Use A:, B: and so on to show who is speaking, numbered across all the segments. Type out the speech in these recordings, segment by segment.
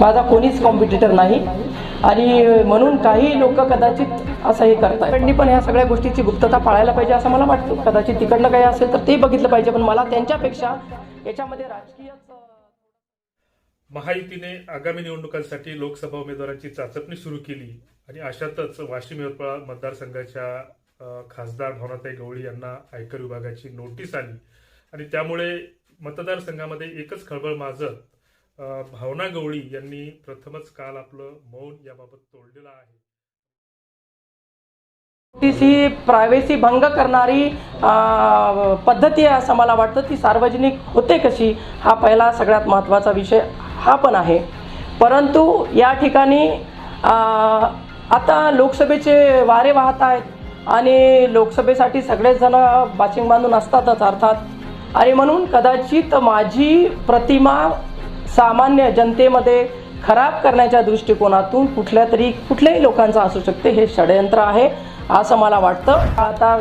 A: माझा कोणीच कॉम्पिटिटर नाही. आणि म्हणून काही लोक कदाचित असं हे करतात त्यांनी पण ह्या सगळ्या गोष्टीची गुप्तता पाळायला पाहिजे असं मला वाटतं. कदाचित तिकडनं काही असेल तर ते बघितलं पाहिजे. पण मला त्यांच्यापेक्षा याच्यामध्ये राजकीय
B: महायुतीने आगामी निवडणुकांसाठी लोकसभा उमेदवारांची चाचपणी सुरू केली. आणि अशातच वाशिम यवतमाळ मतदारसंघाच्या खासदार भावनाताई गवळी यांना आयकर विभागाची नोटीस आली. आणि त्यामुळे मतदारसंघामध्ये एकच खळबळ माजत भावना गवळी यांनी प्रथमच काल आपलं मौन याबाबत तोडलेलं आहे.
A: ही प्रायव्हसी भंग करणारी पद्धती आहे असं मला वाटतं. ती सार्वजनिक होते कशी हा पहिला सगळ्यात महत्त्वाचा विषय हा पण आहे. परंतु या ठिकाणी आता लोकसभेचे वारे वाहत आहेत आणि लोकसभेसाठी सगळेच जण बाचिंग बांधून असतातच अर्थात. आणि म्हणून कदाचित माझी प्रतिमा सामान्य जनतेमध्ये खराब करण्याच्या दृष्टिकोनातून कुठल्या तरी कुठल्याही लोकांचं असू शकते हे षडयंत्र आहे असं मला वाटतं. आता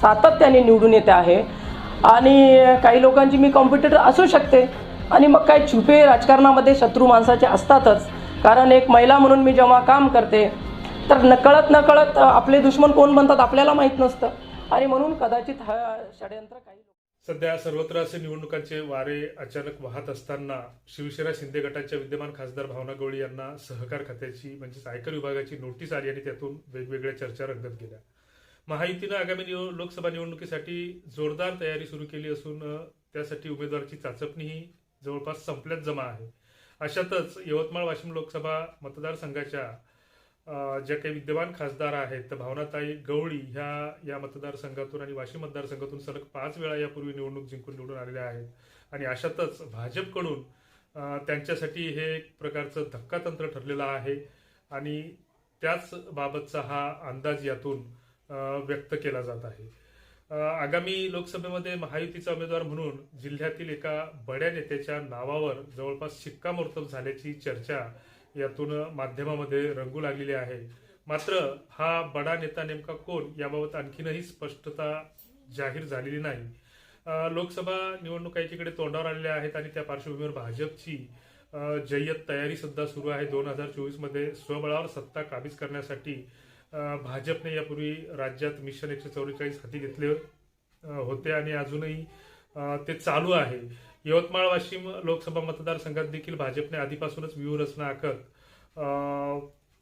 A: सातत्याने निवडून येते आहे. आणि काही लोकांची मी कॉम्पिटिटर असू शकते. आणि मग काय छुपे राजकारणामध्ये शत्रू माणसाचे असतातच. कारण एक महिला म्हणून मी जेव्हा काम करते तर नकळत नकळत आपले दुश्मन कोण बनतात आपल्याला माहीत नसतं. आणि म्हणून कदाचित हा षडयंत्र काही
B: सध्या सर्वत्र असे निवडणुकांचे वारे अचानक वाहत असताना शिवसेना शिंदे गटाच्या विद्यमान खासदार भावना गवळी यांना सहकार खात्याची म्हणजेच आयकर विभागाची नोटीस आली आणि त्यातून वेगवेगळ्या चर्चा रंगत गेल्या. महायुतीनं आगामी निव लोकसभा निवडणुकीसाठी जोरदार तयारी सुरू केली असून त्यासाठी उमेदवाराची चाचपणीही जवळपास संपल्यात जमा आहे. अशातच यवतमाळ वाशिम लोकसभा मतदारसंघाच्या ज्या काही विद्यमान खासदार आहेत तर भावनाताई गवळी ह्या या मतदारसंघातून आणि वाशिम मतदारसंघातून सलग पाच वेळा यापूर्वी निवडणूक जिंकून निवडून आलेल्या आहेत. आणि अशातच भाजपकडून त्यांच्यासाठी हे एक प्रकारचं धक्कातंत्र ठरलेलं आहे. आणि त्याच बाबतचा हा अंदाज यातून व्यक्त केला जात आहे. आगामी लोकसभेमध्ये महायुतीचा उमेदवार म्हणून जिल्ह्यातील एका बड्या नेत्याच्या नावावर जवळपास शिक्कामोर्तब झाल्याची चर्चा यातून माध्यमामध्ये रंगू लागलेली आहे. मात्र हा बडा नेता नेमका कोण याबाबत आणखीनही स्पष्टता जाहीर झालेली नाही. लोकसभा निवडणुका एकीकडे तोंडावर आलेल्या आहेत आणि त्या पार्श्वभूमीवर भाजपची जय्यत तयारी सुद्धा सुरू आहे. दोन हजार चोवीसमध्ये स्वबळावर सत्ता काबीज करण्यासाठी भाजपने यापूर्वी राज्यात मिशन एकशे चौवेचाळीस हाती घेतले होते आणि अजूनही ते चालू आहे. यवतमाळ वाशिम लोकसभा मतदारसंघात देखील भाजपने आधीपासूनच व्यूहरचना आखत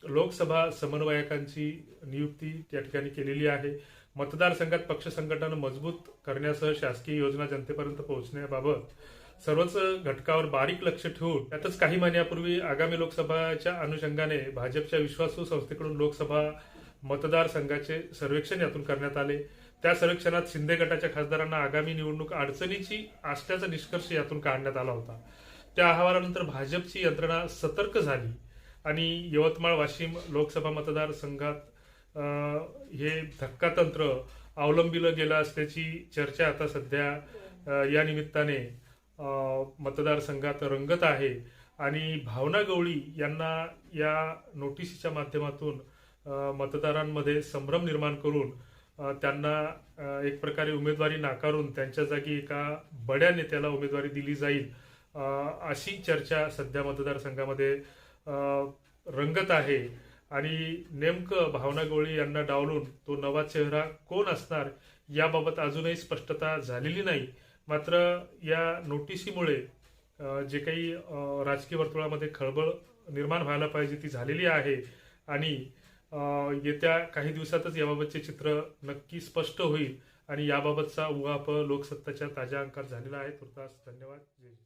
B: लोकसभा समन्वयकांची नियुक्ती त्या ठिकाणी केलेली आहे. मतदारसंघात पक्ष संघटन मजबूत करण्यासह शासकीय योजना जनतेपर्यंत पोहोचण्याबाबत सर्वच घटकावर बारीक लक्ष ठेवून त्यातच काही महिन्यापूर्वी आगामी लोकसभाच्या अनुषंगाने भाजपच्या विश्वासू संस्थेकडून लोकसभा मतदारसंघाचे सर्वेक्षण यातून करण्यात आले. त्या सर्वेक्षणात शिंदे गटाच्या खासदारांना आगामी निवडणूक अडचणीची असल्याचा निष्कर्ष यातून काढण्यात आला होता. त्या अहवालानंतर भाजपची यंत्रणा सतर्क झाली आणि यवतमाळ वाशिम लोकसभा मतदारसंघात हे हे धक्कातंत्र अवलंबिलं गेलं असल्याची चर्चा आता सध्या या निमित्ताने मतदारसंघात रंगत आहे. आणि भावना गवळी यांना या नोटिसीच्या माध्यमातून मतदारांमध्ये संभ्रम निर्माण करून त्यांना एक प्रकारे उमेदवारी नाकारून त्यांच्या जागी एका बड्या नेत्याला उमेदवारी दिली जाईल अशी चर्चा सध्या मतदारसंघामध्ये रंगत आहे. आणि नेमकं भावना गोळी यांना डावलून तो नवा चेहरा कोण असणार याबाबत अजूनही स्पष्टता झालेली नाही. मात्र या नोटिसीमुळे जे काही राजकीय वर्तुळामध्ये खळबळ निर्माण व्हायला पाहिजे ती झालेली आहे. आणि येत्या काही दिवसातच याबाबतचे चित्र नक्की स्पष्ट होईल आणि याबाबतचा उहाप लोकसत्ताच्या ताज्या अंकात झालेला आहे. तुर्तास धन्यवाद. जय